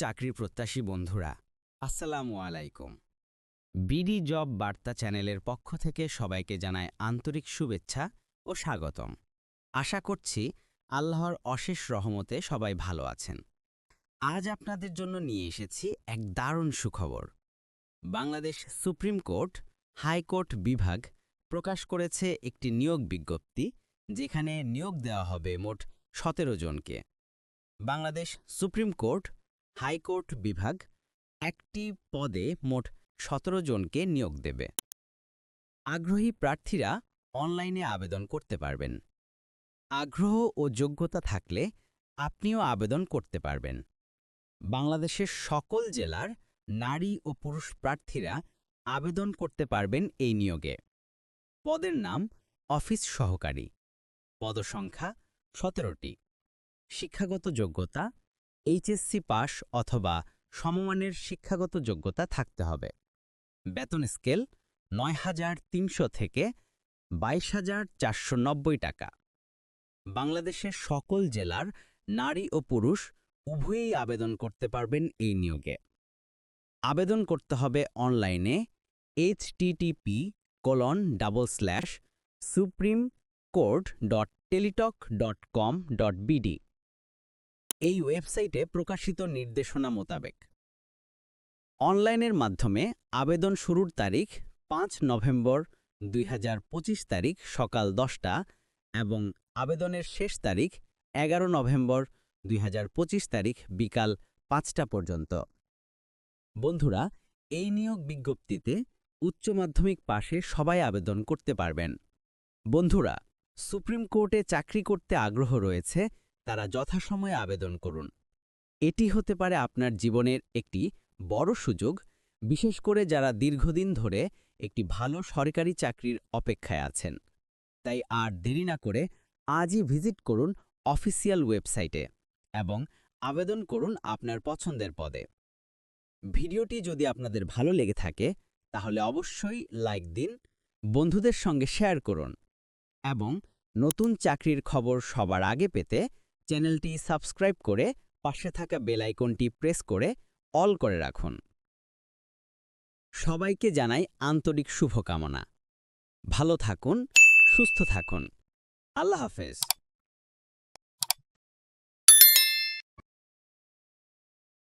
চাকরি প্রত্যাশী বন্ধুরা, আসসালামু আলাইকুম। বিডি জব বার্তা চ্যানেলের পক্ষ থেকে সবাইকে জানায় আন্তরিক শুভেচ্ছা ও স্বাগতম। আশা করছি আল্লাহর অশেষ রহমতে সবাই ভালো আছেন। আজ আপনাদের জন্য নিয়ে এসেছি এক দারুণ সুখবর। বাংলাদেশ সুপ্রিম কোর্ট, হাইকোর্ট বিভাগ প্রকাশ করেছে একটি নিয়োগ বিজ্ঞপ্তি, যেখানে নিয়োগ দেওয়া হবে মোট সতেরো জনকে। বাংলাদেশ সুপ্রিম কোর্ট হাইকোর্ট বিভাগ একটি পদে মোট সতেরো জনকে নিয়োগ দেবে। আগ্রহী প্রার্থীরা অনলাইনে আবেদন করতে পারবেন। আগ্রহ ও যোগ্যতা থাকলে আপনিও আবেদন করতে পারবেন। বাংলাদেশের সকল জেলার নারী ও পুরুষ প্রার্থীরা আবেদন করতে পারবেন এই নিয়োগে। পদের নাম অফিস সহকারী। পদসংখ্যা সতেরোটি। শিক্ষাগত যোগ্যতা এইচএসসি পাস অথবা সমমানের শিক্ষাগত যোগ্যতা থাকতে হবে। বেতন স্কেল নয় হাজার তিনশো থেকে বাইশ হাজার চারশো নব্বই টাকা। বাংলাদেশের সকল জেলার নারী ও পুরুষ উভয়েই আবেদন করতে পারবেন এই নিয়োগে। আবেদন করতে হবে অনলাইনে HTTP colon double slash supreme court dot Teletalk dot com dot BD এই ওয়েবসাইটে প্রকাশিত নির্দেশনা মোতাবেক। অনলাইনের মাধ্যমে আবেদন শুরুর তারিখ পাঁচ নভেম্বর দুই হাজার পঁচিশ তারিখ সকাল দশটা এবং আবেদনের শেষ তারিখ এগারো নভেম্বর দুই হাজার পঁচিশ তারিখ বিকাল পাঁচটা পর্যন্ত। বন্ধুরা, এই নিয়োগ বিজ্ঞপ্তিতে উচ্চ মাধ্যমিক পাশে সবাই আবেদন করতে পারবেন। বন্ধুরা, সুপ্রিম কোর্টে চাকরি করতে আগ্রহ রয়েছে তারা যথাসময়ে আবেদন করুন। এটি হতে পারে আপনার জীবনের একটি বড় সুযোগ, বিশেষ করে যারা দীর্ঘদিন ধরে একটি ভালো সরকারি চাকরির অপেক্ষায় আছেন। তাই আর দেরি না করে আজই ভিজিট করুন অফিসিয়াল ওয়েবসাইটে এবং আবেদন করুন আপনার পছন্দের পদে। ভিডিওটি যদি আপনাদের ভালো লেগে থাকে, তাহলে অবশ্যই লাইক দিন, বন্ধুদের সঙ্গে শেয়ার করুন এবং নতুন চাকরির খবর সবার আগে পেতে চ্যানেলটি সাবস্ক্রাইব করে পাশে থাকা বেল আইকনটি প্রেস করে অল করে রাখুন। সবাইকে জানাই আন্তরিক শুভকামনা। ভালো থাকুন, সুস্থ থাকুন। আল্লাহ হাফেজ।